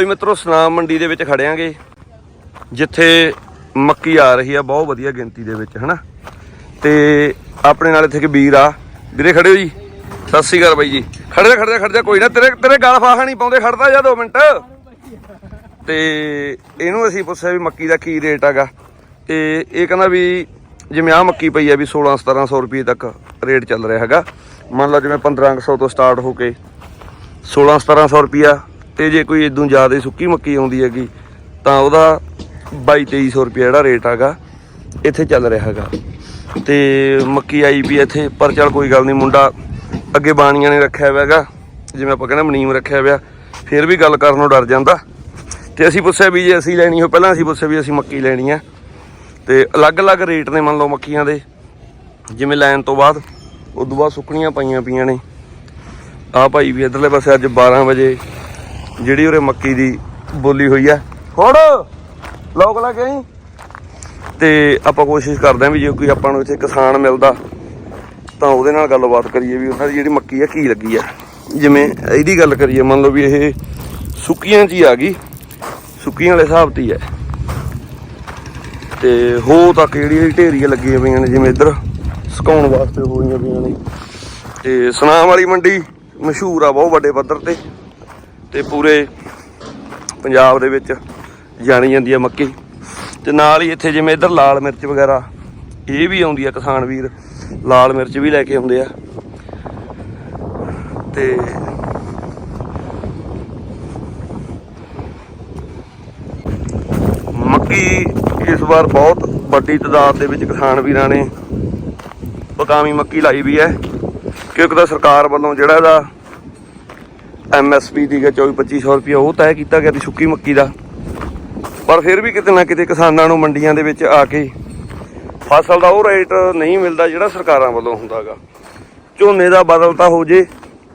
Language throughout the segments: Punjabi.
ਲਓ ਜੀ ਮਿੱਤਰੋ, ਸਨਾਮ ਮੰਡੀ ਦੇ ਵਿੱਚ ਖੜਿਆਂਗੇ ਜਿੱਥੇ ਮੱਕੀ ਆ ਰਹੀ ਆ, ਬਹੁਤ ਵਧੀਆ ਗਿਣਤੀ ਦੇ ਵਿੱਚ, ਹਨਾ? ਤੇ ਆਪਣੇ ਨਾਲ ਇੱਥੇ ਇੱਕ ਵੀਰ ਆ। ਵੀਰੇ ਖੜੇ ਹੋ ਜੀ। ਸਤਿ ਸ੍ਰੀ ਅਕਾਲ ਬਾਈ ਜੀ। ਖੜ ਜਾ ਖੜ ਜਾ ਖੜ ਜਾ। ਕੋਈ ਨਾ, ਤੇਰੇ ਤੇਰੇ ਗਲ ਫਾਹਾ ਨਹੀਂ ਪਾਉਂਦੇ ਖੜਦਾ ਜਾ 2 ਮਿੰਟ। ਤੇ ਇਹਨੂੰ ਅਸੀਂ ਪੁੱਛਿਆ ਵੀ ਮੱਕੀ ਦਾ ਕੀ ਰੇਟ ਹੈਗਾ। ਤੇ ਇਹ ਕਹਿੰਦਾ ਵੀ ਜਿਵੇਂ ਆ ਮੱਕੀ ਪਈ ਆ ਵੀ 16 1700 ਰੁਪਏ ਤੱਕ ਰੇਟ ਚੱਲ ਰਿਹਾ ਹੈਗਾ। ਮੰਨ ਲਓ ਜਿਵੇਂ 1500 ਤੋਂ ਸਟਾਰਟ ਹੋ ਕੇ 16 1700 ਰੁਪਿਆ ਤੇ ਜੇ ਕੋਈ ਇਦੋਂ ਜ਼ਿਆਦਾ ਸੁੱਕੀ ਮੱਕੀ ਆਉਂਦੀ ਹੈਗੀ, ਤਾਂ ਉਹਦਾ 22 2300 ਰੁਪਿਆ ਜਿਹੜਾ ਰੇਟ ਹੈਗਾ, ਇੱਥੇ ਚੱਲ ਰਿਹਾ ਹੈਗਾ। ਤੇ ਮੱਕੀ ਆਈ ਵੀ ਇੱਥੇ, ਪਰ ਚੱਲ ਕੋਈ ਗੱਲ ਨਹੀਂ, ਮੁੰਡਾ ਅੱਗੇ ਬਾਣੀਆਂ ਨੇ ਰੱਖਿਆ ਹੋਇਆ ਹੈਗਾ, ਜਿਵੇਂ ਆਪਾਂ ਕਹਿੰਦੇ ਮਨੀਮ ਰੱਖਿਆ ਹੋਇਆ, ਫਿਰ ਵੀ ਗੱਲ ਕਰਨ ਨੂੰ ਡਰ ਜਾਂਦਾ। ਤੇ ਅਸੀਂ ਪੁੱਛਿਆ ਵੀ ਜੇ ਅਸੀਂ ਲੈਣੀ ਹੋ ਪਹਿਲਾਂ ਅਸੀਂ ਪੁੱਛਿਆ ਵੀ ਅਸੀਂ ਮੱਕੀ ਲੈਣੀ ਆ। ਤੇ ਅਲੱਗ-ਅਲੱਗ ਰੇਟ ਨੇ ਮੰਨ ਲਓ ਮੱਕੀਆਂ ਦੇ, ਜਿਵੇਂ ਲੈਣ ਤੋਂ ਬਾਅਦ, ਉਦੋਂ ਬਾਅਦ ਸੁੱਕਣੀਆਂ ਪਾਈਆਂ ਪਈਆਂ ਨੇ। ਆ ਭਾਈ ਵੀ ਇਧਰਲੇ ਪਾਸੇ ਅੱਜ 12 ਵਜੇ ਜਿਹੜੀ ਉਰੇ ਮੱਕੀ ਦੀ ਬੋਲੀ ਹੋਈ ਆ। ਫੜ ਲੋਕ ਲਾ ਕੇ ਆਈ। ਤੇ ਆਪਾਂ ਕੋਸ਼ਿਸ਼ ਕਰਦੇ ਆਂ ਵੀ ਜੇ ਕੋਈ ਆਪਾਂ ਨੂੰ ਇੱਥੇ ਕਿਸਾਨ ਮਿਲਦਾ, ਤਾਂ ਉਹਦੇ ਨਾਲ ਗੱਲਬਾਤ ਕਰੀਏ ਵੀ ਉਹਨਾਂ ਦੀ ਜਿਹੜੀ ਮੱਕੀ ਆ, ਕੀ ਲੱਗੀ ਆ। ਜਿਵੇਂ ਇਹਦੀ ਗੱਲ ਕਰੀਏ, ਮੰਨ ਲਓ ਵੀ ਇਹ ਸੁੱਕੀਆਂ 'ਚ ਹੀ ਆ ਗਈ। ਸੁੱਕੀਆਂ ਵਾਲੇ ਹਿਸਾਬ ਤੇ ਹੀ ਹੈ ਤੇ ਹੋ ਤੱਕ ਜਿਹੜੀ ਢੇਰੀਆਂ ਲੱਗੀਆਂ ਪਈਆਂ ਨੇ, ਜਿਵੇਂ ਇੱਧਰ ਸੁਕਾਉਣ ਵਾਸਤੇ ਹੋਈਆਂ ਪਈਆਂ ਨੇ। ਤੇ ਸਨਾਮ ਵਾਲੀ ਮੰਡੀ ਮਸ਼ਹੂਰ ਆ, ਬਹੁਤ ਵੱਡੇ ਪੱਧਰ ਤੇ। ਤੇ ਪੂਰੇ ਪੰਜਾਬ ਦੇ ਵਿੱਚ ਜਾਣੀ ਜਾਂਦੀ ਹੈ ਮੱਕੀ। ਤੇ ਨਾਲ ਹੀ ਇੱਥੇ ਜਿਵੇਂ ਇੱਧਰ ਲਾਲ ਮਿਰਚ ਵਗੈਰਾ, ਇਹ ਵੀ ਆਉਂਦੀ ਆ ਕਿਸਾਨ ਵੀਰ। ਲਾਲ ਮਿਰਚ ਵੀ ਲੈ ਕੇ ਆਉਂਦੇ ਆ। ਤੇ ਮੱਕੀ ਇਸ ਵਾਰ ਬਹੁਤ ਵੱਡੀ ਤਾਦਾਦ ਦੇ ਵਿੱਚ ਕਿਸਾਨ ਵੀਰਾਂ ਨੇ ਪਕਾਵੀ ਮੱਕੀ ਲਾਈ ਵੀ ਹੈ। ਕਿਉਂਕਿ ਤਾਂ ਸਰਕਾਰ ਵੱਲੋਂ ਜਿਹੜਾ ਇਹਦਾ ਐਮਐਸਪੀ ਦੀ 24 2500 ਰੁਪਏ ਉਹ ਤੈਅ ਕੀਤਾ ਗਿਆ ਸੀ ਸੁੱਕੀ ਮੱਕੀ ਦਾ। ਪਰ ਫਿਰ ਵੀ ਕਿਤੇ ਨਾ ਕਿਤੇ ਕਿਸਾਨਾਂ ਨੂੰ ਮੰਡੀਆਂ ਦੇ ਵਿੱਚ ਆ ਕੇ ਫਸਲ ਦਾ ਉਹ ਰੇਟ ਨਹੀਂ ਮਿਲਦਾ ਜਿਹੜਾ ਸਰਕਾਰਾਂ ਵੱਲੋਂ ਹੁੰਦਾਗਾ। ਝੋਨੇ ਦਾ ਬਦਲ ਤਾਂ ਹੋ ਜੇ,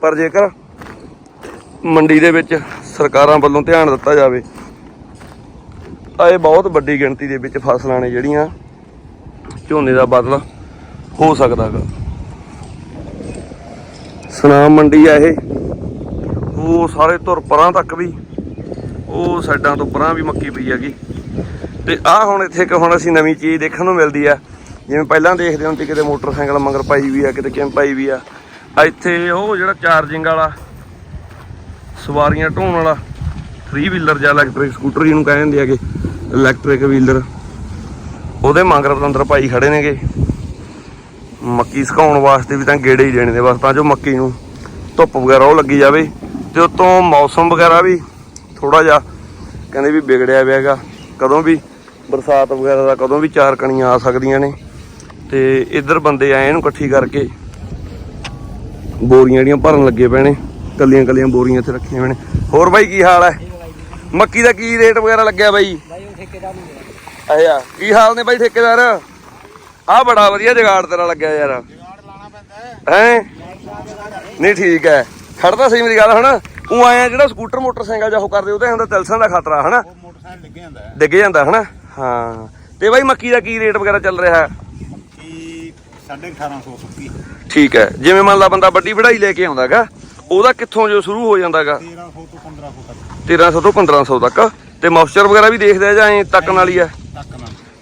ਪਰ ਜੇਕਰ ਮੰਡੀ ਦੇ ਵਿੱਚ ਸਰਕਾਰਾਂ ਵੱਲੋਂ ਧਿਆਨ ਦਿੱਤਾ ਜਾਵੇ, ਤਾਂ ਇਹ ਬਹੁਤ ਵੱਡੀ ਗਿਣਤੀ ਦੇ ਵਿੱਚ ਫਸਲਾਂ ਨੇ ਜਿਹੜੀਆਂ ਝੋਨੇ ਦਾ ਬਦਲ ਹੋ ਸਕਦਾਗਾ। ਸੁਨਾਮ ਮੰਡੀ ਆ ਇਹ। ਉਹ ਸਾਰੇ ਧੁਰ ਪਰਾਂ ਤੱਕ ਵੀ, ਉਹ ਸਾਈਡਾਂ ਤੋਂ ਪਰਾਂ ਵੀ ਮੱਕੀ ਪਈ ਹੈਗੀ। ਤੇ ਆਹ ਹੁਣ ਇੱਥੇ ਇੱਕ ਹੁਣ ਅਸੀਂ ਨਵੀਂ ਚੀਜ਼ ਦੇਖਣ ਨੂੰ ਮਿਲਦੀ ਆ। ਜਿਵੇਂ ਪਹਿਲਾਂ ਦੇਖਦੇ ਹੁੰਦੇ ਕਿਤੇ ਮੋਟਰਸਾਈਕਲ ਮੰਗਰ ਪਾਈ ਵੀ ਆ, ਕਿਤੇ ਕਿਵੇਂ ਪਾਈ ਵੀ ਆ। ਇੱਥੇ ਉਹ ਜਿਹੜਾ ਚਾਰਜਿੰਗ ਵਾਲਾ, ਸਵਾਰੀਆਂ ਢੋਣ ਵਾਲਾ 3 ਵੀਲਰ ਜਾਂ ਇਲੈਕਟ੍ਰਿਕ ਸਕੂਟਰ ਜਿਹਨੂੰ ਕਹਿੰਦੇ ਹੈਗੇ ਇਲੈਕਟ੍ਰਿਕ ਵੀਲਰ ਉਹਦੇ ਮੰਗਰ ਪਤੰਦਰ ਭਾਈ ਖੜੇ ਨੇਗੇ। ਮੱਕੀ ਸੁਕਾਉਣ ਵਾਸਤੇ ਵੀ ਤਾਂ ਗੇੜੇ ਹੀ ਦੇਣੇ ਨੇ, ਬਸ ਤਾਂ ਜੋ ਮੱਕੀ ਨੂੰ ਧੁੱਪ ਵਗੈਰਾ ਉਹ ਲੱਗੀ ਜਾਵੇ। ਤੇ ਉਤੋਂ ਮੌਸਮ ਵਗੈਰਾ ਵੀ ਥੋੜਾ ਜਿਹਾ ਕਹਿੰਦੇ ਵੀ ਵਿਗੜਿਆ ਹੋਇਆ ਹੈਗਾ। ਕਦੋਂ ਵੀ ਬਰਸਾਤ ਵਗੈਰਾ ਦਾ ਕਦੋਂ ਵੀ ਚਾਰ ਕਣੀਆਂ ਆ ਸਕਦੀਆਂ ਨੇ। ਤੇ ਇੱਧਰ ਬੰਦੇ ਆਏ ਇਹਨੂੰ ਇਕੱਠੀ ਕਰਕੇ। ਬੋਰੀਆਂ ਜਿਹੜੀਆਂ ਭਰਨ ਲੱਗੇ ਪਏ ਨੇ। ਕੱਲੀਆਂ ਕੱਲੀਆਂ ਬੋਰੀਆਂ ਇੱਥੇ ਰੱਖੀਆਂ ਹੋਈਆਂ ਨੇ। ਹੋਰ ਬਾਈ ਕੀ ਹਾਲ ਹੈ? ਮੱਕੀ ਦਾ ਕੀ ਰੇਟ ਵਗੈਰਾ ਲੱਗਿਆ ਬਾਈ? ਅੱਛਾ ਕੀ ਹਾਲ ਨੇ ਬਾਈ ਠੇਕੇਦਾਰ? ਆ ਬੜਾ ਵਧੀਆ ਜਗਾੜ ਤੇਰਾ ਲੱਗਿਆ ਯਾਰ। ਜਗਾੜ ਲਾਣਾ ਪੈਂਦਾ ਹੈ। ਹੈ? ਨਹੀਂ ਠੀਕ ਹੈ। ਖੜਦਾ ਸਹੀ ਮੇਰੀ ਗੱਲ ਹਨਾ? ਉਹ ਆਇਆ ਜਿਹੜਾ ਸਕੂਟਰ ਮੋਟਰਸਾਈਕਲ ਜਾਂ ਉਹ ਕਰਦੇ ਉਹਦੇ ਹੁੰਦਾ ਤਿਲਸਾਂ ਦਾ ਖਤਰਾ ਹਨਾ? ਉਹ ਮੋਟਰਸਾਈਕਲ ਲੱਗੇ ਜਾਂਦਾ ਹੈ। ਡਿੱਗ ਜਾਂਦਾ ਹਨਾ? ਹਾਂ। ਤੇ ਬਾਈ ਮੱਕੀ ਦਾ ਕੀ ਰੇਟ ਵਗੈਰਾ ਚੱਲ ਰਿਹਾ? ਹੈ ਕੀ 1850 ਸੁੱਕੀ। ਠੀਕ ਹੈ। ਜਿਵੇਂ ਮੰਨ ਲਾ ਬੰਦਾ ਵੱਡੀ ਵਢਾਈ ਲੈ ਕੇ ਆਉਂਦਾਗਾ ਉਹਦਾ ਕਿੱਥੋਂ ਜੋ ਸ਼ੁਰੂ ਹੋ ਜਾਂਦਾਗਾ? 1300 ਤੋਂ 1500 ਤੱਕ। 1300 ਤੋਂ 1500 ਤੱਕ। ਤੇ ਮੌਇਸਚਰ ਵਗੈਰਾ ਵੀ ਦੇਖਦੇ ਆ ਜਾਂ ਐਂ ਤੱਕਣ ਵਾਲੀ ਹੈ ਤੱਕ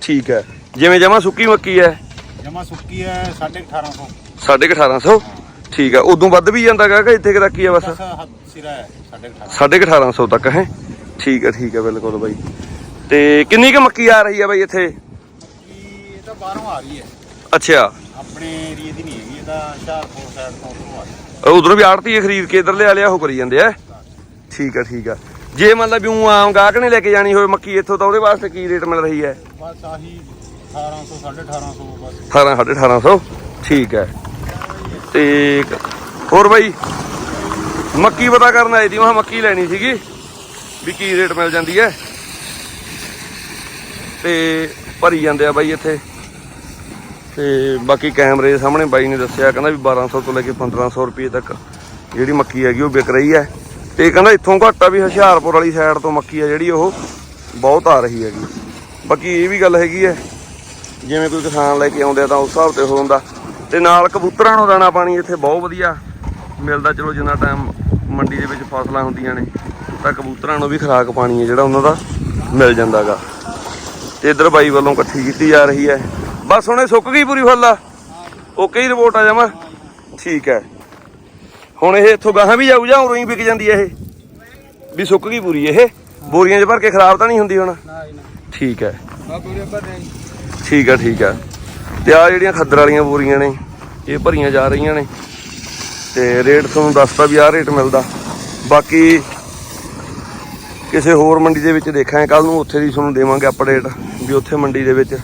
ਠੀਕ ਹੈ। ਜਿਵੇਂ ਜਮਾ ਸੁੱਕੀ ਮੱਕੀ ਹੈ? ਜਮਾ ਸੁੱਕੀ ਹੈ 1850 1850 ਠੀਕ ਹੈ ਉਦੋਂ ਵੱਧ ਵੀ ਜਾਂਦਾਗਾ ਕਿ ਇੱਥੇ ਕਿ ਤੱਕ ਹੀ ਹੈ ਬਸ? ਸਿਰਾ ਹੈ 1850 1850 ਤੱਕ ਹੈ? ਠੀਕ ਹੈ ਠੀਕ ਹੈ ਬਿਲਕੁਲ ਬਾਈ। ਤੇ ਕਿੰਨੀ ਕੁ ਮੱਕੀ ਆ ਰਹੀ ਹੈ ਬਾਈ ਇੱਥੇ? ਇਹ ਤਾਂ ਬਾਹਰੋਂ ਆ ਰਹੀ ਹੈ। ਅੱਛਾ। ਆਪਣੇ ਏਰੀਏ ਦੀ ਨਹੀਂ ਹੈਗੀ ਇਹ ਤਾਂ ਹੁਸ਼ਿਆਰਪੁਰ ਸਾਈਡ ਤੋਂ ਉੱਧਰੋਂ ਆ ਰਹੀ ਹੈ। ਉਧਰੋਂ ਵੀ ਆੜਤੀ ਖਰੀਦ ਕੇ ਇਧਰ ਲਿਆ ਲਿਆ ਉਹ ਕਰੀ ਜਾਂਦੇ ਆ। ਠੀਕ ਹੈ ਠੀਕ ਹੈ ਜੇ ਮੰਨ ਲਾ ਵੀ ਊਂ ਆਮ ਗਾਹਕ ਨੇ ਲੈ ਕੇ ਜਾਣੀ ਹੋਵੇ ਮੱਕੀ ਇੱਥੋਂ ਤਾਂ ਉਹਦੇ ਵਾਸਤੇ ਕੀ ਰੇਟ ਮਿਲ ਰਹੀ ਹੈ? ਬਸ ਆਹੀ 1800 1850 ਬਸ। 18 1850 ਠੀਕ ਹੈ। ਤੇ ਹੋਰ ਬਾਈ, ਮੱਕੀ ਪਤਾ ਕਰਨ ਆਈ ਦੀ ਮੈਂ ਮੱਕੀ ਲੈਣੀ ਸੀਗੀ, ਵੀ ਕੀ ਰੇਟ ਮਿਲ ਜਾਂਦੀ ਹੈ। ਤੇ ਭਰੀ ਜਾਂਦੇ ਆ ਬਾਈ ਇੱਥੇ। ਤੇ ਬਾਕੀ ਕੈਮਰੇ ਦੇ ਸਾਹਮਣੇ ਬਾਈ ਨੇ ਦੱਸਿਆ, ਕਹਿੰਦਾ ਵੀ 1200 ਤੋਂ ਲੈ ਕੇ 1500 ਰੁਪਏ ਤੱਕ ਜਿਹੜੀ ਮੱਕੀ ਹੈਗੀ ਉਹ ਵਿਕ ਰਹੀ ਹੈ। ਤੇ ਕਹਿੰਦਾ ਇੱਥੋਂ ਘੱਟ ਆ ਵੀ ਹੁਸ਼ਿਆਰਪੁਰ ਵਾਲੀ ਸਾਈਡ ਤੋਂ ਮੱਕੀ ਆ ਜਿਹੜੀ ਉਹ ਬਹੁਤ ਆ ਰਹੀ ਹੈਗੀ। ਬਾਕੀ ਇਹ ਵੀ ਗੱਲ ਹੈਗੀ ਹੈ, ਜਿਵੇਂ ਕੋਈ ਕਿਸਾਨ ਲੈ ਕੇ ਆਉਂਦੇ ਆ ਤਾਂ ਉਸ ਹਿਸਾਬ ਤੇ ਹੋ ਹੁੰਦਾ ਤੇ ਨਾਲ ਕਬੂਤਰਾਂ ਨੂੰ ਦਾਣਾ ਪਾਣੀ ਇੱਥੇ ਬਹੁਤ ਵਧੀਆ ਮਿਲਦਾ। ਚਲੋ ਜਿੰਨਾ ਟਾਈਮ ਮੰਡੀ ਦੇ ਵਿੱਚ ਫਸਲਾਂ ਹੁੰਦੀਆਂ ਨੇ ਤਾਂ ਕਬੂਤਰਾਂ ਨੂੰ ਵੀ ਖੁਰਾਕ ਪਾਣੀ ਹੈ ਜਿਹੜਾ ਉਹਨਾਂ ਦਾ ਮਿਲ ਜਾਂਦਾਗਾ। ਤੇ ਇਧਰ ਬਾਈ ਵੱਲੋਂ ਇਕੱਠੀ ਕੀਤੀ ਜਾ ਰਹੀ ਹੈ। ਬਸ ਹੁਣੇ ਸੁੱਕ ਗਈ ਪੂਰੀ ਫੁੱਲ ਆ। ਓਕੇ ਹੀ ਰਿਪੋਰਟ ਆ ਜਾਵਾਂ ਠੀਕ ਹੈ। ਹੁਣ ਇਹ ਇੱਥੋਂ ਗਾਹਾਂ ਵੀ ਜਾਊ ਜਾਂ ਉਰੋਂ ਹੀ ਵਿਕ ਜਾਂਦੀ ਹੈ ਇਹ? ਵੀ ਸੁੱਕ ਗਈ ਪੂਰੀ ਇਹ? ਬੋਰੀਆਂ 'ਚ ਭਰ ਕੇ ਖਰਾਬ ਤਾਂ ਨਹੀਂ ਹੁੰਦੀ ਹੁਣ? ਠੀਕ ਹੈ। ਠੀਕ ਹੈ ਠੀਕ ਹੈ। ਤੇ ਆ ਜਿਹੜੀਆਂ ਖੱਦਰ ਵਾਲੀਆਂ ਬੋਰੀਆਂ ਨੇ, ਇਹ ਭਰੀਆਂ ਜਾ ਰਹੀਆਂ ਨੇ। ਤੇ ਰੇਟ ਤੁਹਾਨੂੰ ਦੱਸਦਾ ਵੀ ਆਹ ਰੇਟ ਮਿਲਦਾ। ਬਾਕੀ ਕਿਸੇ ਹੋਰ ਮੰਡੀ ਦੇ ਵਿੱਚ ਦੇਖਾਂਗੇ ਕੱਲ ਨੂੰ ਉੱਥੇ ਦੀ ਤੁਹਾਨੂੰ ਦੇਵਾਂਗੇ ਅਪਡੇਟ ਵੀ ਉੱਥੇ ਮੰਡੀ ਦੇ ਵਿੱਚ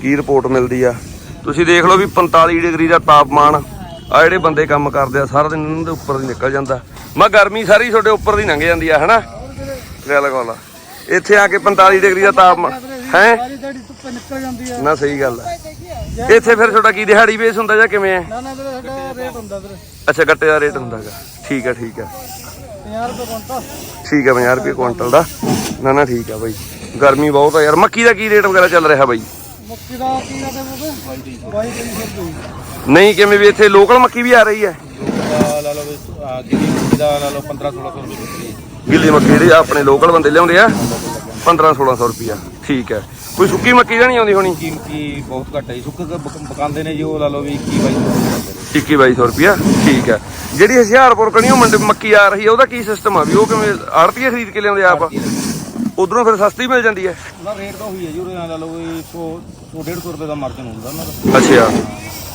ਕੀ ਰਿਪੋਰਟ ਮਿਲਦੀ ਆ। ਤੁਸੀਂ ਦੇਖ ਲਓ ਵੀ 45 ਡਿਗਰੀ ਦਾ ਤਾਪਮਾਨ ਆ ਜਿਹੜੇ ਬੰਦੇ ਕੰਮ ਕਰਦੇ ਆ, ਸਾਰਾ ਦਿਨ ਇਹਨਾਂ ਦੇ ਉੱਪਰ ਦੀ ਨਿਕਲ ਜਾਂਦਾ। ਮੈਂ ਗਰਮੀ ਸਾਰੀ ਤੁਹਾਡੇ ਉੱਪਰ ਦੀ ਲੰਘ ਜਾਂਦੀ ਆ, ਹਨਾ? ਗੱਲ ਕੋਲ ਇੱਥੇ ਆ ਕੇ 45 ਡਿਗਰੀ ਦਾ ਤਾਪਮਾਨ ਹੈ? ਸਾਰੀ ਦਿਹਾੜੀ ਧੁੱਪੇ ਨਿਕਲ ਜਾਂਦੀ ਆ। ਨਾ ਸਹੀ ਗੱਲ ਹੈ ਇੱਥੇ ਫਿਰ ਤੁਹਾਡਾ ਕੀ ਦਿਹਾੜੀ ਬੇਸ ਹੁੰਦਾ ਜਾਂ ਕਿਵੇਂ ਹੈ ਨਾ ਨਾ ਵੀਰੇ ਸਾਡਾ ਰੇਟ ਹੁੰਦਾ ਵੀਰੇ। ਅੱਛਾ ਗੱਟੇ ਦਾ ਰੇਟ ਹੁੰਦਾਗਾ ਠੀਕ ਹੈ ਠੀਕ ਹੈ 50 ਰੁਪਏ ਕੁਇੰਟਲ। ਠੀਕ ਹੈ 50 ਰੁਪਏ ਕੁਇੰਟਲ ਦਾ। ਨਾ ਨਾ ਠੀਕ ਆ ਬਾਈ। ਗਰਮੀ ਬਹੁਤ ਆ ਯਾਰ। ਮੱਕੀ ਦਾ ਕੀ ਰੇਟ ਵਗੈਰਾ ਚੱਲ ਰਿਹਾ ਬਾਈ? ਮੱਕੀ ਦਾ ਕੀ ਰੇਟ ਹੈ ਬਾਬੇ 22 ਰੁਪਏ। ਨਹੀਂ ਕਿਵੇਂ ਵੀ ਇੱਥੇ ਲੋਕਲ ਮੱਕੀ ਵੀ ਆ ਰਹੀ ਹੈ ਲਾ ਲਓ ਗਿਰੀ ਮੁੱਕੀ ਦਾ ਲਾ ਲਓ 15 1600 ਰੁਪਏ ਹੈ ਗਿੱਲੀ ਮੱਕੀ ਜਿਹੜੀ ਆਪਣੇ ਲੋਕਲ ਬੰਦੇ ਲਿਆਉਂਦੇ ਆ। 15 1600 ਰੁਪਿਆ ਠੀਕ ਹੈ। ਕੋਈ ਸੁੱਕੀ ਮੱਕੀ ਤਾਂ ਨਹੀਂ ਆਉਂਦੀ ਹੋਣੀ? ਕੀਮਤੀ ਬਹੁਤ ਘੱਟ ਹੈ ਜੀ। ਸੁੱਕ ਕੇ ਬਕ- ਪਕਾਉਂਦੇ ਨੇ ਜੀ ਉਹ ਲਾ ਲਓ ਵੀ 21 22 21 2200 ਰੁਪਿਆ ਠੀਕ ਹੈ। ਜਿਹੜੀ ਹੁਸ਼ਿਆਰਪੁਰ ਕਣੀਓ ਮੰਡੀ ਮੱਕੀ ਆ ਰਹੀ ਹੈ ਉਹਦਾ ਕੀ ਸਿਸਟਮ ਆ ਵੀ ਉਹ ਕਿਵੇਂ ਆੜਤੀਏ ਖਰੀਦ ਕੇ ਲਿਆਉਂਦੇ ਆਪ? ਉਧਰੋਂ ਫਿਰ ਸਸਤੀ ਮਿਲ ਜਾਂਦੀ ਹੈ। ਨਾ ਰੇਟ ਤਾਂ ਹੋਈ ਹੈ ਜੀ ਉਹਦੇ ਨਾਲ ਲਾ ਲਓ ਵੀ 100 150 ਰੁਪਏ ਦਾ ਮਾਰਜਨ ਹੁੰਦਾ ਉਹਨਾਂ ਦਾ। ਅੱਛਾ।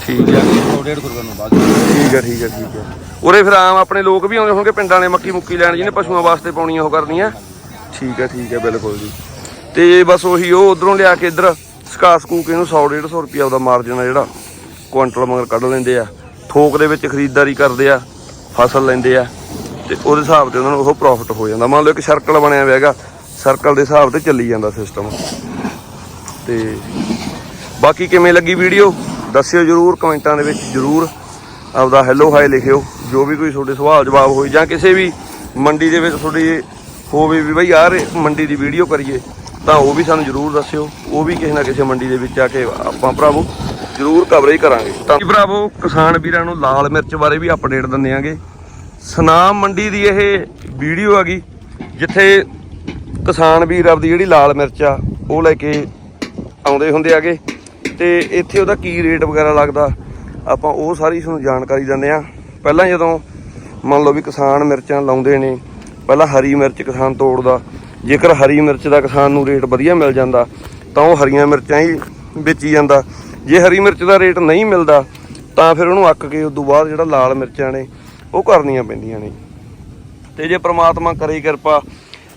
ਠੀਕ ਹੈ। 100 150 ਰੁਪਏ ਨੂੰ ਬਾਅਦ ਚ। ਠੀਕ ਹੈ ਠੀਕ ਹੈ ਠੀਕ ਹੈ। ਉਰੇ ਫਿਰ ਆਮ ਆਪਣੇ ਲੋਕ ਵੀ ਆਉਂਦੇ ਹੋਣਗੇ ਪਿੰਡਾਂ ਨੇ ਮੱਕੀ ਮੁੱਕੀ ਲੈਣ ਜਿਹਨੇ ਪਸ਼ੂਆਂ ਵਾਸਤੇ ਪਾਉਣੀਆਂ ਉਹ ਕਰਨੀਆਂ। ਠੀਕ ਹੈ ਠੀਕ ਹੈ ਬਿਲਕੁਲ ਜੀ। ਤੇ ਬਸ ਉਹੀ ਉਹ ਉਧਰੋਂ ਲਿਆ ਕੇ ਇੱਧਰ ਸਕਾ ਸਕੂ ਕੇ ਇਹਨੂੰ 100 150 ਰੁਪਿਆ ਉਹਦਾ ਮਾਰਜਨ ਆ ਜਿਹੜਾ, ਕੁਆਂਟਲ ਮਗਰ ਕੱਢ ਲੈਂਦੇ ਆ। ਥੋਕ ਦੇ ਵਿੱਚ ਖਰੀਦਦਾਰੀ ਕਰਦੇ ਆ, ਫਸਲ ਲੈਂਦੇ ਆ ਤੇ ਉਹਦੇ ਹਿਸਾਬ ਤੇ ਉਹਨਾਂ ਨੂੰ ਉਹ ਪ੍ਰੋਫਿਟ ਹੋ ਜਾਂਦਾ। ਮੰਨ ਲਓ ਇੱਕ ਸਰਕਲ ਬਣਿਆ ਹੋਇਆ ਹੈਗਾ ਸਰਕਲ ਦੇ ਹਿਸਾਬ ਤੇ ਚੱਲੀ ਜਾਂਦਾ ਸਿਸਟਮ ਤੇ ਬਾਕੀ ਕਿਵੇਂ ਲੱਗੀ ਵੀਡੀਓ ਦੱਸਿਓ ਜਰੂਰ ਕਮੈਂਟਾਂ ਦੇ ਵਿੱਚ ਜਰੂਰ। ਆਪਦਾ ਹੈਲੋ ਹਾਈ ਲਿਖਿਓ। ਜੋ ਵੀ ਕੋਈ ਤੁਹਾਡੇ ਸਵਾਲ ਜਵਾਬ ਹੋਈ ਜਾਂ ਕਿਸੇ ਵੀ ਮੰਡੀ ਦੇ ਵਿੱਚ ਤੁਹਾਡੀ ਹੋਵੇ ਵੀ ਬਈ ਯਾਰ ਇਹ ਮੰਡੀ ਦੀ ਵੀਡੀਓ ਕਰੀਏ। ਤਾਂ ਉਹ ਵੀ ਸਾਨੂੰ ਜਰੂਰ ਦੱਸਿਓ, ਉਹ ਵੀ ਕਿਸੇ ਨਾ ਕਿਸੇ ਮੰਡੀ ਦੇ ਵਿੱਚ ਆ ਕੇ ਆਪਾਂ ਭਰਾਵੋ, ਜਰੂਰ ਕਵਰੇਜ ਕਰਾਂਗੇ। ਤਾਂ ਭਰਾਵੋ, ਕਿਸਾਨ ਵੀਰਾਂ ਨੂੰ ਲਾਲ ਮਿਰਚ ਬਾਰੇ ਵੀ ਅਪਡੇਟ ਦਿੰਦੇ ਆਂਗੇ। ਸਨਾਮ ਮੰਡੀ ਦੀ ਇਹ ਵੀਡੀਓ ਹੈਗੀ ਜਿੱਥੇ ਕਿਸਾਨ ਵੀਰ ਆਪਦੀ ਜਿਹੜੀ ਲਾਲ ਮਿਰਚ ਆ, ਉਹ ਲੈ ਕੇ ਆਉਂਦੇ ਹੁੰਦੇ ਆਗੇ। ਤੇ ਇੱਥੇ ਉਹਦਾ ਕੀ ਰੇਟ ਵਗੈਰਾ ਲੱਗਦਾ, ਆਪਾਂ ਉਹ ਸਾਰੀ ਤੁਹਾਨੂੰ ਜਾਣਕਾਰੀ ਦਿੰਦੇ ਆ। ਪਹਿਲਾਂ ਜਦੋਂ ਮੰਨ ਲਓ ਵੀ ਕਿਸਾਨ ਮਿਰਚਾਂ ਲਾਉਂਦੇ ਨੇ, ਪਹਿਲਾਂ ਹਰੀ ਮਿਰਚ ਕਿਸਾਨ ਤੋੜਦਾ ਜੇਕਰ ਹਰੀ ਮਿਰਚ ਦਾ ਕਿਸਾਨ ਨੂੰ ਰੇਟ ਵਧੀਆ ਮਿਲ ਜਾਂਦਾ, ਤਾਂ ਉਹ ਹਰੀਆਂ ਮਿਰਚਾਂ ਹੀ ਵੇਚੀ ਜਾਂਦਾ। ਜੇ ਹਰੀ ਮਿਰਚ ਦਾ ਰੇਟ ਨਹੀਂ ਮਿਲਦਾ, ਤਾਂ ਫਿਰ ਉਹਨੂੰ ਅੱਕ ਕੇ ਉਸ ਤੋਂ ਬਾਅਦ ਜਿਹੜਾ ਲਾਲ ਮਿਰਚਾਂ ਨੇ, ਉਹ ਕਰਨੀਆਂ ਪੈਂਦੀਆਂ ਨੇ। ਤੇ ਜੇ ਪ੍ਰਮਾਤਮਾ ਕਰੇ ਕਿਰਪਾ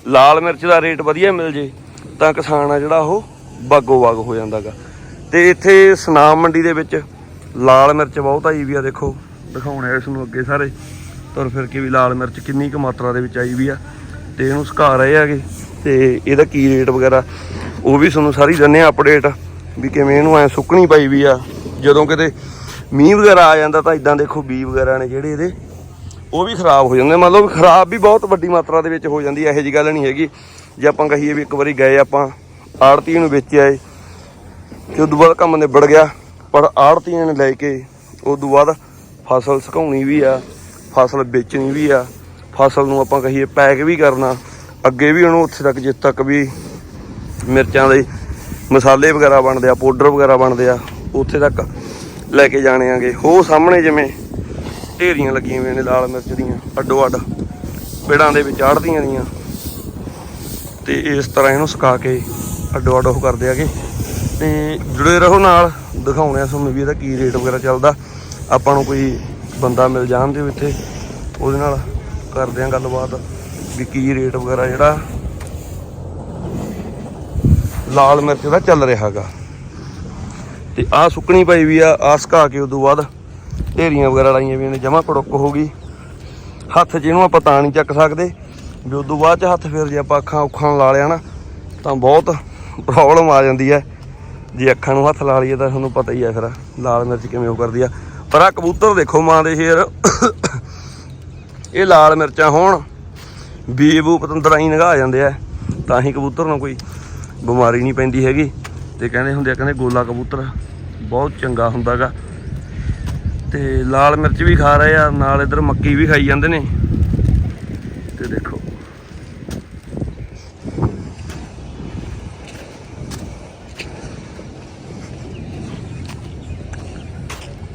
ਲਾਲ ਮਿਰਚ ਦਾ ਰੇਟ ਵਧੀਆ ਮਿਲ ਜੇ, ਤਾਂ ਕਿਸਾਨ ਆ ਜਿਹੜਾ ਉਹ ਬਾਗੋ ਬਾਗ ਹੋ ਜਾਂਦਾਗਾ। ਤੇ ਇੱਥੇ ਸਨਾਮ ਮੰਡੀ ਦੇ ਵਿੱਚ ਲਾਲ ਮਿਰਚ ਬਹੁਤ ਆਈ ਵੀ ਆ, ਦੇਖੋ। ਦਿਖਾਉਣੇ ਇਸ ਨੂੰ ਅੱਗੇ ਸਾਰੇ। ਤੁਰ ਫਿਰ ਕੇ ਵੀ ਲਾਲ ਮਿਰਚ ਕਿੰਨੀ ਕੁ ਮਾਤਰਾ ਦੇ ਵਿੱਚ ਆਈ ਵੀ ਆ। ਤੇ ਇਹਨੂੰ ਸੁਕਾ ਰਹੇ ਹੈਗੇ ਤੇ ਇਹਦਾ ਕੀ ਰੇਟ ਵਗੈਰਾ, ਉਹ ਵੀ ਤੁਹਾਨੂੰ ਸਾਰੀ ਦਿੰਨੇ ਆ ਅਪਡੇਟ ਵੀ ਕਿਵੇਂ ਇਹਨੂੰ ਐ ਸੁੱਕਣੀ ਪਈ ਵੀ ਆ। ਜਦੋਂ ਕਿਤੇ ਮੀਂਹ ਵਗੈਰਾ ਆ ਜਾਂਦਾ ਤਾਂ ਇਦਾਂ ਦੇਖੋ ਬੀ ਵਗੈਰਾ ਨੇ ਜਿਹੜੇ ਇਹਦੇ, ਉਹ ਵੀ ਖਰਾਬ ਹੋ ਜਾਂਦੇ। ਮਤਲਬ ਖਰਾਬ ਵੀ ਬਹੁਤ ਵੱਡੀ ਮਾਤਰਾ ਦੇ ਵਿੱਚ ਹੋ ਜਾਂਦੀ ਇਹੋ ਜੀ ਗੱਲ ਨਹੀਂ ਹੈਗੀ। ਜੇ ਆਪਾਂ ਕਹੀਏ ਵੀ ਇੱਕ ਵਾਰੀ ਗਏ ਆਪਾਂ ਆੜਤੀ ਨੂੰ ਵੇਚਿਆ ਏ, ਤੇ ਉਦੋਂ ਬਾਅਦ ਕੰਮ ਨਿਬੜ ਗਿਆ। ਪਰ ਆੜਤੀਆਂ ਨੇ ਲੈ ਕੇ ਉਦੋਂ ਬਾਅਦ ਫਸਲ ਸੁਕਾਉਣੀ ਵੀ ਆ, ਫਸਲ ਵੇਚਣੀ ਵੀ ਆ। ਫਸਲ ਨੂੰ ਆਪਾਂ ਕਹੀਏ ਪੈਕ ਵੀ ਕਰਨਾ, ਅੱਗੇ ਵੀ ਉਹਨੂੰ ਉੱਥੇ ਤੱਕ ਜਿੱਥੇ ਤੱਕ ਵੀ ਮਿਰਚਾਂ ਦੇ ਮਸਾਲੇ ਵਗੈਰਾ ਬਣਦੇ ਆ ਪਾਊਡਰ ਵਗੈਰਾ ਬਣਦੇ ਆ, ਉੱਥੇ ਤੱਕ ਲੈ ਕੇ ਜਾਣੇ ਆਗੇ। ਉਹ ਸਾਹਮਣੇ ਜਿਵੇਂ ਢੇਰੀਆਂ ਲੱਗੀਆਂ ਹੋਈਆਂ ਨੇ ਲਾਲ ਮਿਰਚ ਦੀਆਂ, ਅੱਡੋ ਅੱਡ ਪੇੜਾਂ ਦੇ ਵਿੱਚ ਆੜਦੀਆਂ ਦੀਆਂ ਤੇ ਇਸ ਤਰ੍ਹਾਂ ਇਹਨੂੰ ਸੁਕਾ ਕੇ ਅੱਡੋ ਅੱਡ ਉਹ ਕਰਦੇ ਆਗੇ। ਤੇ ਜੁੜੇ ਰਹੋ ਨਾਲ ਦਿਖਾਉਣੇ ਆ ਤੁਹਾਨੂੰ ਵੀ ਇਹਦਾ ਕੀ ਰੇਟ ਵਗੈਰਾ ਚੱਲਦਾ। ਆਪਾਂ ਨੂੰ ਕੋਈ ਬੰਦਾ ਮਿਲ ਜਾਣ ਦੇ ਇੱਥੇ ਉਹਦੇ ਨਾਲ ਕਰਦੇ ਆ ਗੱਲਬਾਤ ਵੀ ਕੀ ਰੇਟ ਵਗੈਰਾ ਜਿਹੜਾ ਲਾਲ ਮਿਰਚ ਦਾ ਚੱਲ ਰਿਹਾਗਾ ਤੇ ਆਹ ਸੁੱਕਣੀ ਪਈ ਵੀ ਆ, ਆਹ ਸੁਕਾ ਕੇ ਉਦੋਂ ਬਾਅਦ ਢੇਰੀਆਂ ਵਗੈਰਾ ਲਾਈਆਂ ਵੀ ਨੇ, ਜਮਾ ਕੜੁੱਕ ਹੋ ਗਈ। ਹੱਥ 'ਚ ਇਹਨੂੰ ਆਪਾਂ ਤਾਂ ਨਹੀਂ ਚੱਕ ਸਕਦੇ। ਵੀ ਉਦੋਂ ਬਾਅਦ 'ਚ ਹੱਥ ਫਿਰ ਜੇ ਆਪਾਂ ਅੱਖਾਂ ਉੱਖਾਂ ਨੂੰ ਲਾ ਲਿਆ ਨਾ, ਤਾਂ ਬਹੁਤ ਪ੍ਰੋਬਲਮ ਆ ਜਾਂਦੀ ਹੈ ਜੇ ਅੱਖਾਂ ਨੂੰ ਹੱਥ ਲਾ ਲਈਏ ਤਾਂ ਤੁਹਾਨੂੰ ਪਤਾ ਹੀ ਹੈ ਫਿਰ ਲਾਲ ਮਿਰਚ ਕਿਵੇਂ ਉਹ ਕਰਦੀ ਆ। ਪਰ ਆ ਕਬੂਤਰ ਦੇਖੋ ਮਾਂ ਦੇ ਸ਼ੇਰ। ਇਹ ਲਾਲ ਮਿਰਚਾਂ ਹੋਣ ਬੀਬੂ ਪਤੰਦਰਾਂ ਹੀ ਨਗਾ ਜਾਂਦੇ ਆ, ਤਾਂ ਹੀ ਕਬੂਤਰ ਨੂੰ ਕੋਈ ਬਿਮਾਰੀ ਨਹੀਂ ਪੈਂਦੀ ਹੈਗੀ। ਤੇ ਕਹਿੰਦੇ ਹੁੰਦੇ ਆ, ਕਹਿੰਦੇ ਗੋਲਾ ਕਬੂਤਰ ਬਹੁਤ ਚੰਗਾ ਹੁੰਦਾਗਾ। ਤੇ ਲਾਲ ਮਿਰਚ ਵੀ ਖਾ ਰਹੇ ਆ, ਨਾਲ ਇਧਰ ਮੱਕੀ ਵੀ ਖਾਈ ਜਾਂਦੇ ਨੇ। ਤੇ ਦੇਖੋ।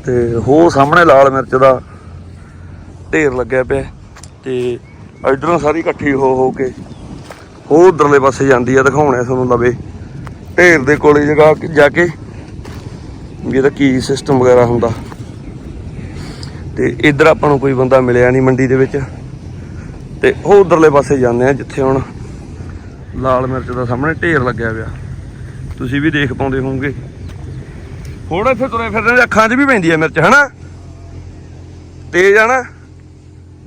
ਤੇ ਹੋ ਸਾਹਮਣੇ ਲਾਲ ਮਿਰਚ ਦਾ ਢੇਰ ਲੱਗਿਆ ਪਿਆ ਤੇ ਇਧਰੋਂ ਸਾਰੀ ਇਕੱਠੀ ਹੋ ਹੋ ਕੇ ਉਹ ਉਧਰਲੇ ਪਾਸੇ ਜਾਂਦੀ ਆ, ਦਿਖਾਉਣਾ ਤੁਹਾਨੂੰ ਲਵੇ। ਢੇਰ ਦੇ ਕੋਲੇ ਜਗਾ ਜਾ ਕੇ ਵੀ ਇਹਦਾ ਕੀ ਸਿਸਟਮ ਵਗੈਰਾ ਹੁੰਦਾ। ਤੇ ਇੱਧਰ ਆਪਾਂ ਨੂੰ ਕੋਈ ਬੰਦਾ ਮਿਲਿਆ ਨਹੀਂ ਮੰਡੀ ਦੇ ਵਿੱਚ। ਤੇ ਉਹ ਉਧਰਲੇ ਪਾਸੇ ਜਾਂਦੇ ਆ, ਜਿੱਥੇ ਹੁਣ ਲਾਲ ਮਿਰਚ ਦਾ ਸਾਹਮਣੇ ਢੇਰ ਲੱਗਿਆ ਪਿਆ। ਤੁਸੀਂ ਵੀ ਦੇਖ ਪਾਉਂਦੇ ਹੋਵੋਗੇ। ਹੁਣ ਫਿਰ ਤੁਰੇ ਫਿਰਦੇ ਅੱਖਾਂ 'ਚ ਵੀ ਪੈਂਦੀ ਹੈ ਮਿਰਚ, ਹਨਾ? ਤੇਜ਼ ਆ ਨਾ?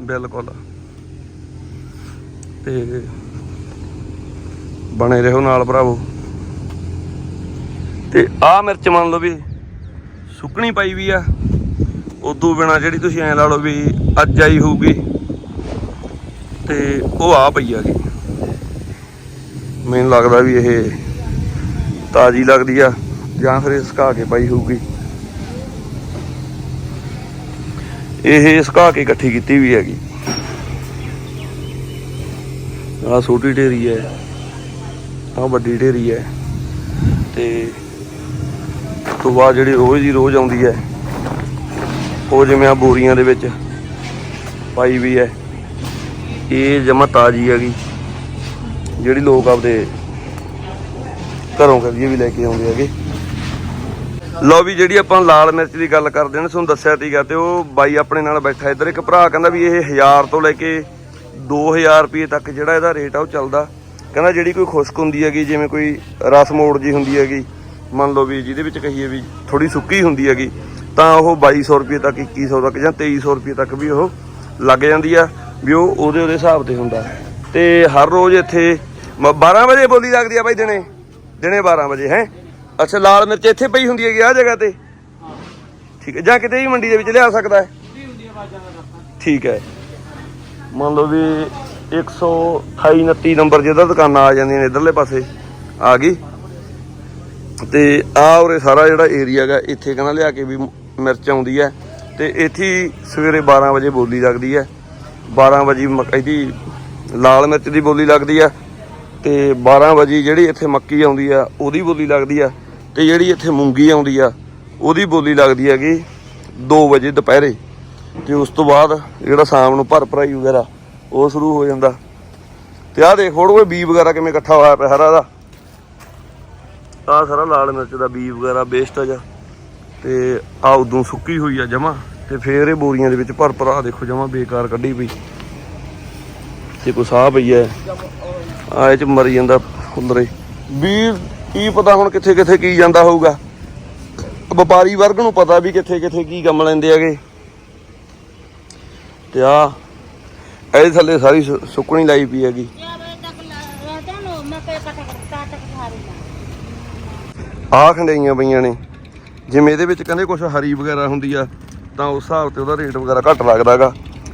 ਬਿਲਕੁਲ। ਤੇ ਬਣੇ ਰਹੋ ਨਾਲ ਭਰਾਵੋ। ਤੇ ਆਹ ਮਿਰਚ ਮੰਨ ਲਓ ਵੀ ਸੁੱਕਣੀ ਪਾਈ ਵੀ ਆ। ਉਦੋਂ ਬਿਨਾ ਜਿਹੜੀ ਤੁਸੀਂ ਐਂ ਲਾ ਲਓ ਵੀ ਅੱਜ ਆਈ ਹੋਊਗੀ। ਤੇ ਉਹ ਆ ਪਈ ਆ ਗਈ। ਮੈਨੂੰ ਲੱਗਦਾ ਵੀ ਇਹ ਤਾਜ਼ੀ ਲੱਗਦੀ ਆ ਜਾਂ ਫਿਰ ਇਹ ਸੁਕਾ ਕੇ ਪਾਈ ਹੋਊਗੀ। ਇਹ ਸੁਕਾ ਕੇ ਇਕੱਠੀ ਕੀਤੀ ਵੀ ਹੈਗੀ। ਆ ਛੋਟੀ ਢੇਰੀ ਹੈ ਆ ਵੱਡੀ ਢੇਰੀ ਹੈ। ਤੇ ਉਸ ਤੋਂ ਬਾਅਦ ਜਿਹੜੀ ਰੋਜ਼ ਦੀ ਰੋਜ਼ ਆਉਂਦੀ ਹੈ, ਉਹ ਜਿਵੇਂ ਆ ਬੋਰੀਆਂ ਦੇ ਵਿੱਚ ਪਾਈ ਵੀ ਹੈ। ਇਹ ਜਮਾ ਤਾਜ਼ੀ ਹੈਗੀ, ਜਿਹੜੀ ਲੋਕ ਆਪਦੇ ਘਰੋਂ ਕਰੀਏ ਵੀ ਲੈ ਕੇ ਆਉਂਦੇ ਹੈਗੇ। ਲਓ ਵੀ ਜਿਹੜੀ ਆਪਾਂ ਲਾਲ ਮਿਰਚ ਦੀ ਗੱਲ ਕਰਦੇ ਨੇ, ਤੁਹਾਨੂੰ ਦੱਸਿਆ ਸੀਗਾ ਤੇ ਉਹ ਬਾਈ ਆਪਣੇ ਨਾਲ ਬੈਠਾ ਇੱਧਰ, ਇੱਕ ਭਰਾ ਕਹਿੰਦਾ ਵੀ ਇਹ 1000 ਤੋਂ ਲੈ ਕੇ 2000 ਰੁਪਏ ਤੱਕ ਜਿਹੜਾ ਇਹਦਾ ਰੇਟ ਆ ਉਹ ਚੱਲਦਾ। ਕਹਿੰਦਾ ਜਿਹੜੀ ਕੋਈ ਖੁਸ਼ਕ ਹੁੰਦੀ ਹੈਗੀ, ਜਿਵੇਂ ਕੋਈ ਰਸ ਮੋੜ ਜੀ ਹੁੰਦੀ ਹੈਗੀ, ਮੰਨ ਲਓ ਵੀ ਜਿਹਦੇ ਵਿੱਚ ਕਹੀਏ ਵੀ ਥੋੜੀ ਸੁੱਕੀ ਹੁੰਦੀ ਹੈਗੀ, ਤਾਂ ਉਹ 2200 ਰੁਪਏ ਤੱਕ 2100 ਤੱਕ ਜਾਂ 2300 ਰੁਪਏ ਤੱਕ ਵੀ ਉਹ ਲੱਗ ਜਾਂਦੀ ਆ, ਵੀ ਉਹ ਉਹਦੇ ਉਹਦੇ ਹਿਸਾਬ ਤੇ ਹੁੰਦਾ। ਤੇ ਹਰ ਰੋਜ਼ ਇੱਥੇ ਮ- 12 ਵਜੇ ਬੋਲੀ ਲੱਗਦੀ ਆ ਬਾਈ ਦਿਨੇ ਦਿਨੇ 12 ਵਜੇ, ਹੈ? ਅੱਛਾ ਲਾਲ ਮਿਰਚ ਇੱਥੇ ਪਈ ਹੁੰਦੀ ਹੈਗੀ ਆ ਜਗ੍ਹਾ ਤੇ? ਠੀਕ ਹੈ ਜਾਂ ਕਿਤੇ ਵੀ ਮੰਡੀ ਦੇ ਵਿੱਚ ਲਿਆ ਸਕਦਾ ਹੈ? ਠੀਕ ਹੈ। ਮੰਨ ਲਓ ਵੀ 128 29 ਨੰਬਰ ਜਿਹਦਾ ਦੁਕਾਨਾਂ ਆ ਜਾਂਦੀਆਂ ਨੇ ਇਧਰਲੇ ਪਾਸੇ ਆ ਗਈ। ਤੇ ਆ ਉਰੇ ਸਾਰਾ ਜਿਹੜਾ ਏਰੀਆ ਹੈਗਾ ਇੱਥੇ ਕਹਿੰਦਾ ਲਿਆ ਕੇ ਵੀ ਮਿਰਚ ਆਉਂਦੀ ਹੈ। ਤੇ ਇੱਥੇ ਹੀ ਸਵੇਰੇ 12 ਵਜੇ ਬੋਲੀ ਲੱਗਦੀ ਹੈ। 12 ਵਜੇ ਇਹਦੀ ਲਾਲ ਮਿਰਚ ਦੀ ਬੋਲੀ ਲੱਗਦੀ ਆ ਤੇ 12 ਵਜੇ ਜਿਹੜੀ ਇੱਥੇ ਮੱਕੀ ਆਉਂਦੀ ਆ ਉਹਦੀ ਬੋਲੀ ਲੱਗਦੀ ਆ ਤੇ ਜਿਹੜੀ ਇੱਥੇ ਮੂੰਗੀ ਆਉਂਦੀ ਆ, ਉਹਦੀ ਬੋਲੀ ਲੱਗਦੀ ਹੈਗੀ 2 ਵਜੇ ਦੁਪਹਿਰੇ। ਤੇ ਉਸ ਤੋਂ ਬਾਅਦ ਜਿਹੜਾ ਸ਼ਾਮ ਨੂੰ ਭਰ ਭਰਾਈ ਵਗੈਰਾ, ਉਹ ਸ਼ੁਰੂ ਹੋ ਜਾਂਦਾ। ਤੇ ਆਹ ਦੇਖ, ਹੋਰ ਬੀ ਵਗੈਰਾ ਕਿਵੇਂ ਇਕੱਠਾ ਹੋਇਆ ਪਿਆ ਸਾਰਾ ਦਾ? ਆਹ ਸਾਰਾ ਲਾਲ ਮਿਰਚ ਦਾ ਬੀ ਵਗੈਰਾ ਵੇਸਟੇਜ ਆ ਤੇ ਆ ਉਦੋਂ ਸੁੱਕੀ ਹੋਈ ਆ ਜਮਾ, ਤੇ ਫੇਰ ਇਹ ਬੋਰੀਆਂ ਦੇ ਵਿੱਚ ਭਰ ਭਰਾ ਦੇਖੋ ਜਮਾ ਬੇਕਾਰ ਕੱਢੀ ਪਈ। ਤੇ ਕੋ ਸਾਹ ਪਈ ਐ। ਆ ਇਹ ਚ ਮਰੀ ਜਾਂਦਾ ਹੁੰਦਰੇ ਵੀ ਕੀ ਪਤਾ ਹੁਣ ਕਿੱਥੇ ਕਿੱਥੇ ਕੀ ਜਾਂਦਾ ਹੋਊਗਾ? ਵਪਾਰੀ ਵਰਗ ਨੂੰ ਪਤਾ ਵੀ ਕਿੱਥੇ ਕਿੱਥੇ ਕੀ ਕੰਮ ਲੈਂਦੇ ਹੈਗੇ। ਤੇ ਆ, ਇਹਦੇ ਥੱਲੇ ਸਾਰੀ ਸੁੱਕਣੀ ਲਾਈ ਪਈ ਹੈਗੀ। ਆਹ ਖੰਡਾਈਆਂ ਪਈਆਂ ਨੇ। ਜਿਵੇਂ ਇਹਦੇ ਵਿੱਚ ਕਹਿੰਦੇ ਕੁਝ ਹਰੀ ਵਗੈਰਾ ਹੁੰਦੀ ਆ, ਤਾਂ ਉਸ ਹਿਸਾਬ ਤੇ ਉਹਦਾ ਰੇਟ ਵਗੈਰਾ ਘੱਟ ਲੱਗਦਾਗਾ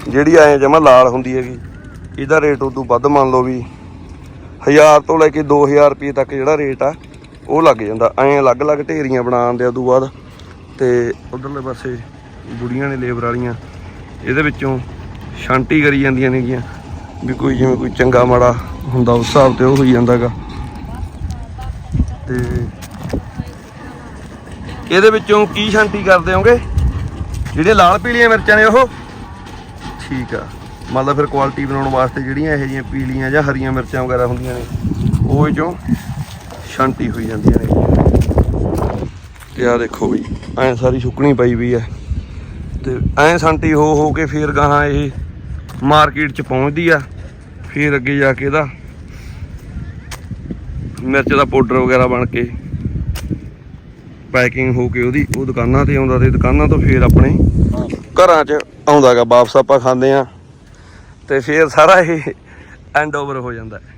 ਜਿਹੜੀ ਆਏ ਜਮਾ ਲਾਲ ਹੁੰਦੀ ਹੈਗੀ। ਇਹਦਾ ਰੇਟ ਉਦੋਂ ਵੱਧ ਮੰਨ ਲਓ ਵੀ 1000 ਤੋਂ ਲੈ ਕੇ 2000 ਰੁਪਏ ਤੱਕ ਜਿਹੜਾ ਰੇਟ ਆ ਉਹ ਲੱਗ ਜਾਂਦਾ, ਐਂ ਅਲੱਗ-ਅਲੱਗ ਢੇਰੀਆਂ ਬਣਾਉਣ ਦੇ ਉਦੋਂ ਬਾਅਦ। ਤੇ ਉਧਰਲੇ ਪਾਸੇ ਬੁੜੀਆਂ ਨੇ ਲੇਬਰ ਵਾਲੀਆਂ, ਇਹਦੇ ਵਿੱਚੋਂ ਛਾਂਟੀ ਕਰੀ ਜਾਂਦੀਆਂ ਨੇਗੀਆਂ, ਵੀ ਕੋਈ ਜਿਵੇਂ ਕੋਈ ਚੰਗਾ ਮਾੜਾ ਹੁੰਦਾ, ਉਸ ਹਿਸਾਬ ਤੇ ਉਹ ਹੋਈ ਜਾਂਦਾਗਾ। ਤੇ ਇਹਦੇ ਵਿੱਚੋਂ ਕੀ ਸ਼ਾਂਤੀ ਕਰਦੇ ਹੋਗੇ? ਜਿਹੜੇ ਲਾਲ ਪੀਲੀਆਂ ਮਿਰਚਾਂ ਨੇ ਉਹ? ਠੀਕ ਆ। ਮਤਲਬ ਫਿਰ ਕੁਆਲਿਟੀ ਬਣਾਉਣ ਵਾਸਤੇ ਜਿਹੜੀਆਂ ਇਹੋ ਜਿਹੀਆਂ ਪੀਲੀਆਂ ਜਾਂ ਹਰੀਆਂ ਮਿਰਚਾਂ ਵਗੈਰਾ ਹੁੰਦੀਆਂ ਨੇ, ਉਹ ਚੋਂ ਸ਼ਾਂਤੀ ਹੋਈ ਜਾਂਦੀਆਂ ਨੇ ਤੇ ਆ ਦੇਖੋ ਵੀ, ਐ ਸਾਰੀ ਸੁੱਕਣੀ ਪਈ ਵੀ ਐ ਤੇ ਐ ਸ਼ਾਂਤੀ ਹੋ ਹੋ ਕੇ ਫੇਰ ਗਾਹਾਂ ਇਹ ਮਾਰਕੀਟ ਚ ਪਹੁੰਚਦੀ ਆ, ਫੇਰ ਅੱਗੇ ਜਾ ਕੇ ਇਹਦਾ ਮਿਰਚ ਦਾ ਪਾਊਡਰ ਵਗੈਰਾ ਬਣ ਕੇ ਪੈਕਿੰਗ ਹੋ ਕੇ ਉਹਦੀ, ਉਹ ਦੁਕਾਨਾਂ ਤੇ ਆਉਂਦਾ ਤੇ ਦੁਕਾਨਾਂ ਤੋਂ ਫੇਰ ਆਪਣੇ ਘਰਾਂ 'ਚ ਆਉਂਦਾਗਾ ਵਾਪਸ ਆਪਾਂ ਖਾਂਦੇ ਆ ਤੇ ਫੇਰ ਸਾਰਾ ਇਹ ਐਂਡ ਓਵਰ ਹੋ ਜਾਂਦਾ ਹੈ।